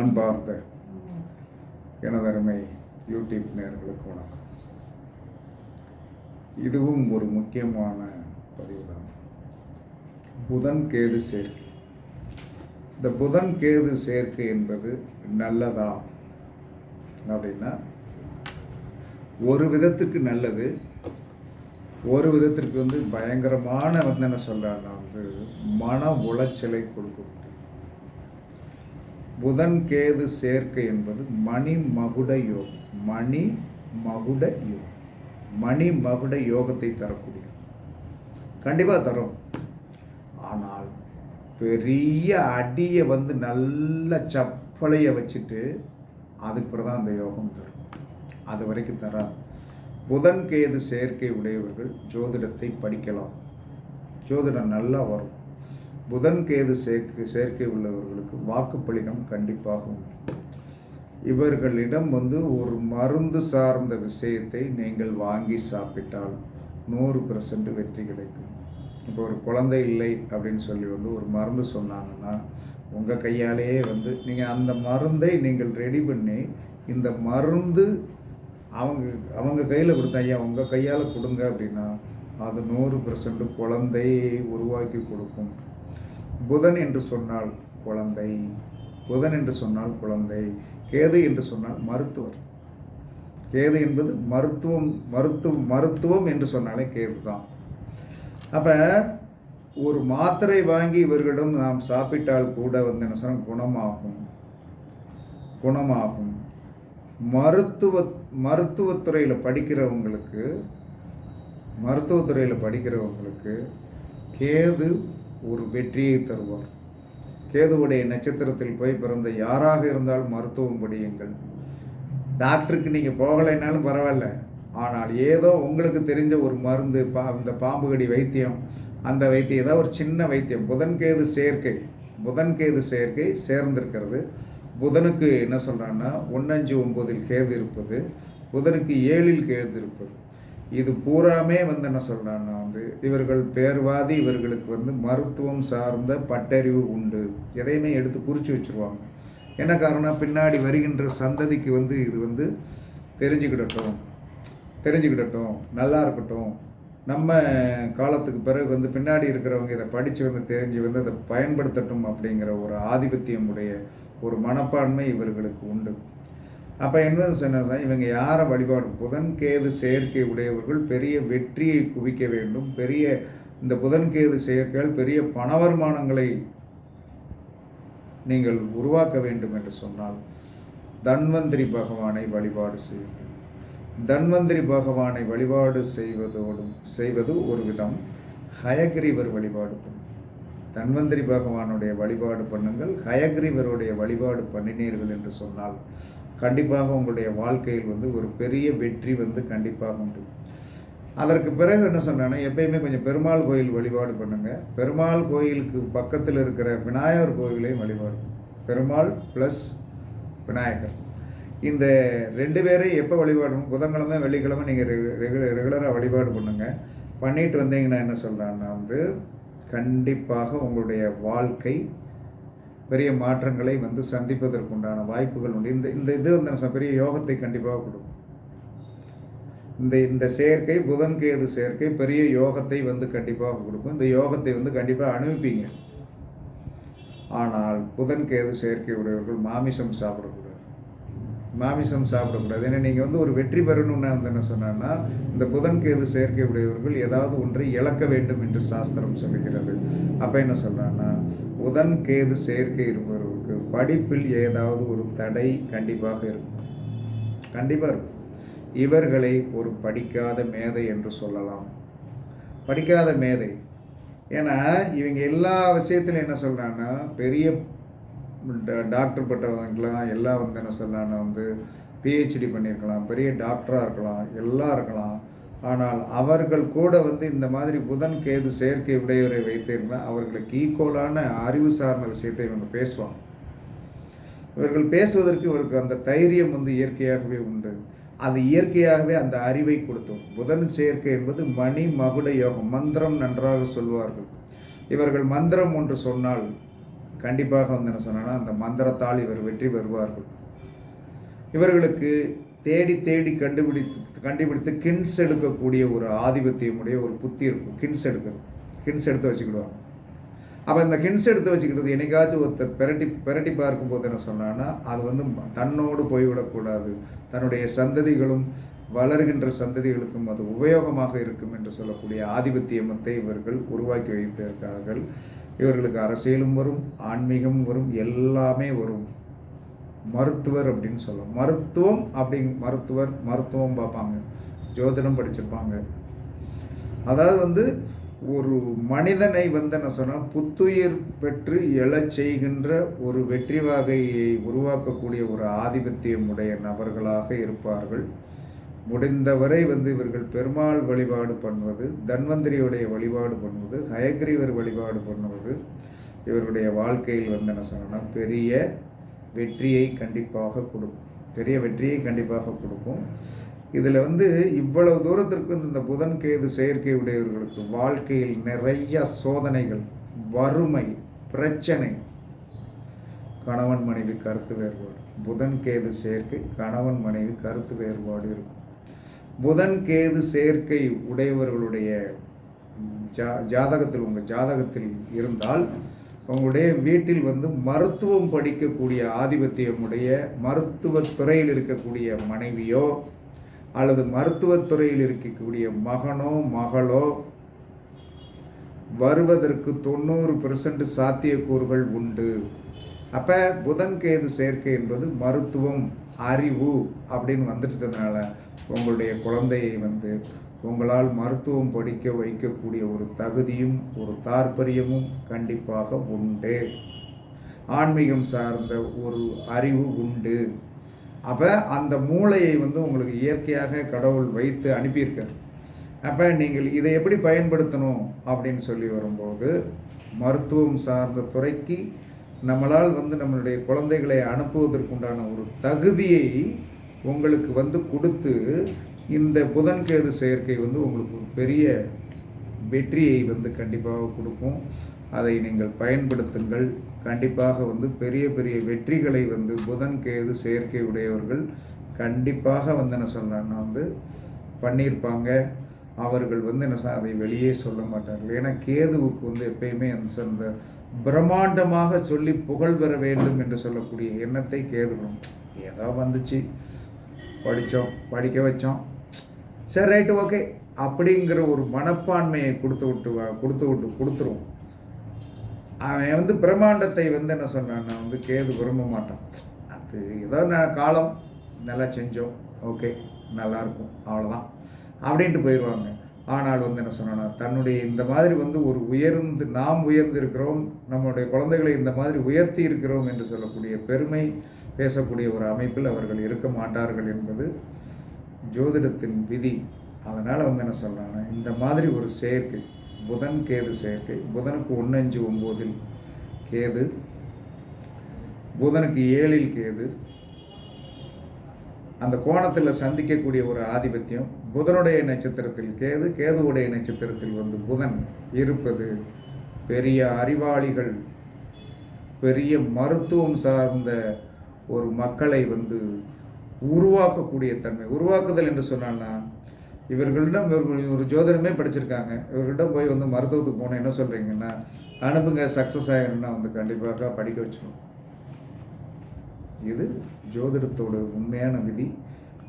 அன்பார்ந்த எனதருமை யூடியூப் நேர்களுக்கு வணக்கம். இதுவும் ஒரு முக்கியமான பதிவு தான் புதன் கேது சேர்க்கை. இந்த புதன் கேது சேர்க்கை என்பது நல்லதா? அப்படின்னா ஒரு விதத்துக்கு நல்லது ஒரு விதத்திற்கு வந்து பயங்கரமான வந்து என்ன சொல்கிறாங்க வந்து மன உளைச்சலை கொடுக்கும். புதன் கேது சேர்க்கை என்பது மணி மகுட யோகம். மணி மகுட யோகம். மணி மகுட யோகத்தை தரக்கூடியது. கண்டிப்பாக தரும். ஆனால் பெரிய அடியை வந்து நல்ல சப்பலையை வச்சுட்டு அதுக்கு பிறகு தான் அந்த யோகம் தரும். அது வரைக்கும் தராது. புதன் கேது சேர்க்கை உடையவர்கள் ஜோதிடத்தை படிக்கலாம். ஜோதிடம் நல்லா வரும். புதன் கேது சேர்க்கை சேர்க்கை உள்ளவர்களுக்கு வாக்குப்பளிதம் கண்டிப்பாக உண்டு இவர்களிடம் வந்து ஒரு மருந்து சார்ந்த விஷயத்தை நீங்கள் வாங்கி சாப்பிட்டால் நூறு பெர்சன்ட் வெற்றி கிடைக்கும். இப்போ ஒரு குழந்தை இல்லை அப்படின்னு சொல்லி வந்து ஒரு மருந்து சொன்னாங்கன்னா உங்கள் கையாலேயே வந்து நீங்கள் அந்த மருந்தை நீங்கள் ரெடி பண்ணி இந்த மருந்து அவங்க அவங்க கையில் கொடுத்தா ஐயா உங்கள் கையால் கொடுங்க அப்படின்னா அது நூறு பெர்சன்ட் குழந்தையை உருவாக்கி கொடுக்கும். புதன் என்று சொன்னால் குழந்தை புதன் என்று சொன்னால் குழந்தை கேது என்று சொன்னால் மருத்துவர். கேது என்பது மருத்துவம் மருத்துவம் மருத்துவம் என்று சொன்னாலே கேது தான். அப்போ ஒரு மாத்திரை வாங்கி இவர்களிடம் நாம் சாப்பிட்டால் கூட வந்து என்ன சொன்னால் குணமாகும். குணமாகும். மருத்துவ மருத்துவத்துறையில் படிக்கிறவங்களுக்கு மருத்துவத்துறையில் படிக்கிறவங்களுக்கு கேது ஒரு வெற்றியை தருவார். கேதுவுடைய நட்சத்திரத்தில் போய் பிறந்த யாராக இருந்தாலும் மருத்துவம் படியுங்கள். டாக்டருக்கு நீங்கள் போகலைனாலும் பரவாயில்ல. ஆனால் ஏதோ உங்களுக்கு தெரிஞ்ச ஒரு மருந்து பா இந்த பாம்பு கடி வைத்தியம் அந்த வைத்தியம் ஏதாவது ஒரு சின்ன வைத்தியம். புதன்கேது சேர்க்கை புதன்கேது சேர்க்கை சேர்ந்திருக்கிறது. புதனுக்கு என்ன சொல்கிறான்னா ஒன்னஞ்சு ஒம்போதில் கேது இருப்பது புதனுக்கு ஏழில் கேது இருப்பது. இது பூராமே வந்து என்ன சொல்கிறான்னா வந்து இவர்கள் பேர்வாதி இவர்களுக்கு வந்து மருத்துவம் சார்ந்த பட்டறிவு உண்டு. எதையுமே எடுத்து குறித்து வச்சுருவாங்க. என்ன காரணம் பின்னாடி வருகின்ற சந்ததிக்கு வந்து இது வந்து தெரிஞ்சுக்கிடட்டும். தெரிஞ்சுக்கிடட்டும். நல்லா இருக்கட்டும். நம்ம காலத்துக்கு பிறகு வந்து பின்னாடி இருக்கிறவங்க இதை படித்து வந்து தெரிஞ்சு வந்து அதை பயன்படுத்தட்டும் அப்படிங்கிற ஒரு ஆதிபத்தியமுடைய ஒரு மனப்பான்மை இவர்களுக்கு உண்டு. அப்போ என்ன சொன்னா இவங்க யாரை வழிபாடு புதன் கேது செயற்கை உடையவர்கள் பெரிய வெற்றியை குவிக்க வேண்டும். பெரிய இந்த புதன் கேது செயற்கைகள் பெரிய பண வருமானங்களை நீங்கள் உருவாக்க வேண்டும் என்று சொன்னால் தன்வந்திரி பகவானை வழிபாடு செய்யுங்கள். தன்வந்திரி பகவானை வழிபாடு செய்வதோடும் செய்வது ஒரு விதம் ஹயகிரிவர் வழிபாடு பண்ணும் தன்வந்திரி பகவானுடைய வழிபாடு பண்ணுங்கள். ஹயக்ரீவருடைய வழிபாடு பண்ணினீர்கள் என்று சொன்னால் கண்டிப்பாக உங்களுடைய வாழ்க்கையில் வந்து ஒரு பெரிய வெற்றி வந்து கண்டிப்பாக உண்டு. அதற்கு பிறகு என்ன சொன்னேன்னா எப்பயுமே கொஞ்சம் பெருமாள் கோயில் வழிபாடு பண்ணுங்கள் பெருமாள் கோயிலுக்கு பக்கத்தில் இருக்கிற விநாயகர் கோயிலையும் வழிபாடு பெருமாள் ப்ளஸ் விநாயகர். இந்த ரெண்டு பேரையும் எப்போ வழிபாடணும்? புதன்கிழமை வெள்ளிக்கிழமை நீங்கள் ரெகுலர் ரெகுலராக வழிபாடு பண்ணுங்கள் பண்ணிட்டு வந்தீங்கன்னா என்ன சொல்கிறான்னா வந்து கண்டிப்பாக உங்களுடைய வாழ்க்கை பெரிய மாற்றங்களை வந்து சந்திப்பதற்குண்டான வாய்ப்புகள் உண்டு. இந்த இந்த இது வந்து பெரிய யோகத்தை கண்டிப்பாக கொடுக்கும். இந்த இந்த சேர்க்கை புதன் கேது சேர்க்கை பெரிய யோகத்தை வந்து கண்டிப்பாக கொடுக்கும். இந்த யோகத்தை வந்து கண்டிப்பாக அனுப்பிப்பீங்க ஆனால் புதன் கேது சேர்க்கை உடையவர்கள் மாமிசம் சாப்பிடக்கூடாது. மாமிசம் சாப்பிடக்கூடாது. ஏன்னா நீங்கள் வந்து ஒரு வெற்றி பெறணும்னு வந்து என்ன சொன்னான்னா இந்த புதன் கேது சேர்க்கை உடையவர்கள் ஏதாவது ஒன்றை இழக்க வேண்டும் என்று சாஸ்திரம் சொல்லுகிறது. அப்போ என்ன சொல்கிறான்னா புதன் கேது சேர்க்கை இருப்பவர்களுக்கு படிப்பில் ஏதாவது ஒரு தடை கண்டிப்பாக இருக்கும். கண்டிப்பாக இருக்கும். இவர்களை ஒரு படிக்காத மேதை என்று சொல்லலாம். படிக்காத மேதை. ஏன்னா இவங்க எல்லா விஷயத்துலையும் என்ன சொல்கிறாங்கன்னா பெரிய டாக்டர் பட்டவங்களாம் எல்லாம் வந்து என்ன சொல்லலாம்னா வந்து பிஹெச்டி பண்ணியிருக்கலாம் பெரிய டாக்டராக இருக்கலாம் எல்லாம் இருக்கலாம். ஆனால் அவர்கள் கூட வந்து இந்த மாதிரி புதன் கேது செயற்கை உடையவரை வைத்திருந்தால் அவர்களுக்கு ஈக்குவலான அறிவு சார்ந்த விஷயத்தை இவங்க பேசுவாங்க. இவர்கள் பேசுவதற்கு இவருக்கு அந்த தைரியம் வந்து இயற்கையாகவே உண்டு. அது இயற்கையாகவே அந்த அறிவை கொடுத்தோம். புதன் சேர்க்கை என்பது மணி மகுட யோகம் மந்திரம் நன்றாக சொல்வார்கள். இவர்கள் மந்திரம் ஒன்று சொன்னால் கண்டிப்பாக வந்து என்ன சொன்னால் அந்த மந்திரத்தால் இவர் வெற்றி பெறுவார்கள். இவர்களுக்கு தேடி தேடி கண்டுபிடித்து கண்டுபிடித்து கின்ஸ் எடுக்கக்கூடிய ஒரு ஆதிபத்தியமுடைய ஒரு புத்தி இருக்கும். கின்ஸ் எடுக்கிறது கின்ஸ் எடுத்து வச்சுக்கிடுவாங்க. அப்போ இந்த கின்ஸ் எடுத்து வச்சுக்கிறது என்னைக்காச்சும் ஒருத்தர் பெரட்டி பெரட்டி பார்க்கும்போது என்ன சொன்னான்னா அது வந்து தன்னோடு போய்விடக்கூடாது. தன்னுடைய சந்ததிகளும் வளர்கின்ற சந்ததிகளுக்கும் அது உபயோகமாக இருக்கும் என்று சொல்லக்கூடிய ஆதிபத்தியமத்தை இவர்கள் உருவாக்கி வைத்திருக்கிறார்கள். இவர்களுக்கு அரசியலும் வரும் ஆன்மீகமும் வரும் எல்லாமே வரும். மருத்துவர் அப்படின்னு சொல்லலாம். மருத்துவம் அப்படி மருத்துவர் மருத்துவம் பார்ப்பாங்க. ஜோதிடம் படிச்சிருப்பாங்க. அதாவது வந்து ஒரு மனிதனை வந்து என்ன சொன்னால் புத்துயிர் பெற்று எழச் செய்கின்ற ஒரு வெற்றி வகையை உருவாக்கக்கூடிய ஒரு ஆதிபத்தியம் உடைய நபர்களாக இருப்பார்கள். முடிந்தவரை வந்து இவர்கள் பெருமாள் வழிபாடு பண்ணுவது தன்வந்திரியுடைய வழிபாடு பண்ணுவது ஹயக்ரீவர் வழிபாடு பண்ணுவது இவருடைய வாழ்க்கையில் வந்து என்ன சொன்னால் பெரிய வெற்றியை கண்டிப்பாக கொடுக்கும். பெரிய வெற்றியை கண்டிப்பாக கொடுக்கும். இதில் வந்து இவ்வளவு தூரத்திற்கு இந்த புதன் கேது செயற்கை உடையவர்களுக்கு வாழ்க்கையில் நிறைய சோதனைகள் வறுமை பிரச்சனை. கணவன் மனைவி கருத்து வேறுபாடு. புதன் கேது சேர்க்கை கணவன் மனைவி கருத்து வேறுபாடு இருக்கும். புதன் கேது சேர்க்கை உடையவர்களுடைய ஜா ஜாதகத்தில் உங்கள் ஜாதகத்தில் இருந்தால் உங்களுடைய வீட்டில் வந்து மருத்துவம் படிக்கக்கூடிய ஆதிபத்தியமுடைய மருத்துவத் துறையில் இருக்கக்கூடிய மனைவியோ அல்லது மருத்துவத்துறையில் இருக்கக்கூடிய மகனோ மகளோ வருவதற்கு தொண்ணூறு பெர்சன்ட் சாத்தியக்கூறுகள் உண்டு. அப்போ புதன் கேது சேர்க்கை என்பது மருத்துவம் அறிவு அப்படின்னு வந்துட்டதுனால உங்களுடைய குழந்தையை வந்து உங்களால் மருத்துவம் படிக்க வைக்கக்கூடிய ஒரு தகுதியும் ஒரு தாற்பயமும் கண்டிப்பாக உண்டு. ஆன்மீகம் சார்ந்த ஒரு அறிவு உண்டு. அப்போ அந்த மூளையை வந்து உங்களுக்கு இயற்கையாக கடவுள் வைத்து அனுப்பியிருக்கார். அப்போ நீங்கள் இதை எப்படி பயன்படுத்தணும் அப்படின்னு சொல்லி வரும்போது மருத்துவம் சார்ந்த துறைக்கு நம்மளால் வந்து நம்மளுடைய குழந்தைகளை அனுப்புவதற்குண்டான ஒரு தகுதியை உங்களுக்கு வந்து கொடுத்து இந்த புதன்கேது செயற்கை வந்து உங்களுக்கு ஒரு பெரிய வெற்றியை வந்து கண்டிப்பாக கொடுக்கும். அதை நீங்கள் பயன்படுத்துங்கள். கண்டிப்பாக வந்து பெரிய பெரிய வெற்றிகளை வந்து புதன் கேது செயற்கை உடையவர்கள் கண்டிப்பாக வந்து என்ன சொல்கிறாங்கன்னா வந்து பண்ணியிருப்பாங்க. அவர்கள் வந்து என்ன அதை வெளியே சொல்ல மாட்டார்கள். ஏன்னா கேதுவுக்கு வந்து எப்பயுமே அந்த பிரம்மாண்டமாக சொல்லி புகழ் பெற வேண்டும் என்று சொல்லக்கூடிய எண்ணத்தை கேதுகணும் ஏதோ வந்துச்சு. படித்தோம் படிக்க வச்சோம். சரி ரைட்டு ஓகே அப்படிங்கிற ஒரு மனப்பான்மையை கொடுத்து விட்டு கொடுத்து விட்டு கொடுத்துருவோம் அவன் வந்து பிரம்மாண்டத்தை வந்து என்ன சொன்னான்னா வந்து கேது விரும்ப மாட்டான். அது ஏதோ நான் காலம் நல்லா செஞ்சோம் ஓகே நல்லாயிருக்கும் அவ்வளோதான் அப்படின்ட்டு போயிடுவாங்க ஆனால் வந்து என்ன சொன்னோன்னா தன்னுடைய இந்த மாதிரி வந்து ஒரு உயர்ந்து நாம் உயர்ந்து இருக்கிறோம் நம்முடைய குழந்தைகளை இந்த மாதிரி உயர்த்தி இருக்கிறோம் என்று சொல்லக்கூடிய பெருமை பேசக்கூடிய ஒரு அமைப்பில் அவர்கள் இருக்க மாட்டார்கள் என்பது ஜோதிடத்தின் விதி. அதனால் வந்து என்ன சொல்கிறாங்க இந்த மாதிரி ஒரு செயற்கை புதன் கேது சேர்க்கை புதனுக்கு ஒன்று அஞ்சு ஒம்போதில் கேது புதனுக்கு ஏழில் கேது அந்த கோணத்தில் சந்திக்கக்கூடிய ஒரு ஆதிபத்தியம் புதனுடைய நட்சத்திரத்தில் கேது கேதுவுடைய நட்சத்திரத்தில் வந்து புதன் இருப்பது பெரிய அறிவாளிகள் பெரிய மருத்துவம் சார்ந்த ஒரு மக்களை வந்து உருவாக்கக்கூடிய தன்மை. உருவாக்குதல் என்று சொன்னால்னா இவர்களிடம் இவர்கள் ஒரு ஜோதிடமே படிச்சிருக்காங்க. இவர்களிடம் போய் வந்து மருத்துவத்துக்கு போனால் என்ன சொல்கிறீங்கன்னா அனுப்புங்க சக்ஸஸ் ஆகிரும்னா வந்து கண்டிப்பாக படிக்க வச்சிடும் இது ஜோதிடத்தோட உண்மையான விதி.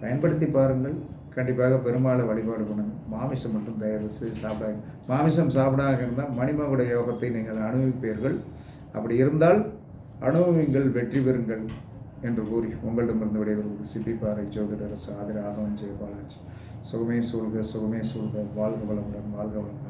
பயன்படுத்தி பாருங்கள். கண்டிப்பாக பெருமாளை வழிபாடு பண்ணுங்கள் மாமிசம் மட்டும் தயாரித்து சாப்பிடாங்க மாமிசம் சாப்பிடாக இருந்தால் மணிமகுட யோகத்தை நீங்கள் அனுபவிப்பீர்கள். அப்படி இருந்தால் அனுபவிங்கள் வெற்றி பெறுங்கள் என்று கூறி உங்களிடமிருந்து விடைபெறுவது சிப்பிப்பாறை ஜோதிடரசு சாதிர ஆகவன் ஜெயபாலாஜி. சுகமே சூழ்க சுகமே சூழ்க. வாழ்க வளமுடன் வாழ்க வளமுடன்.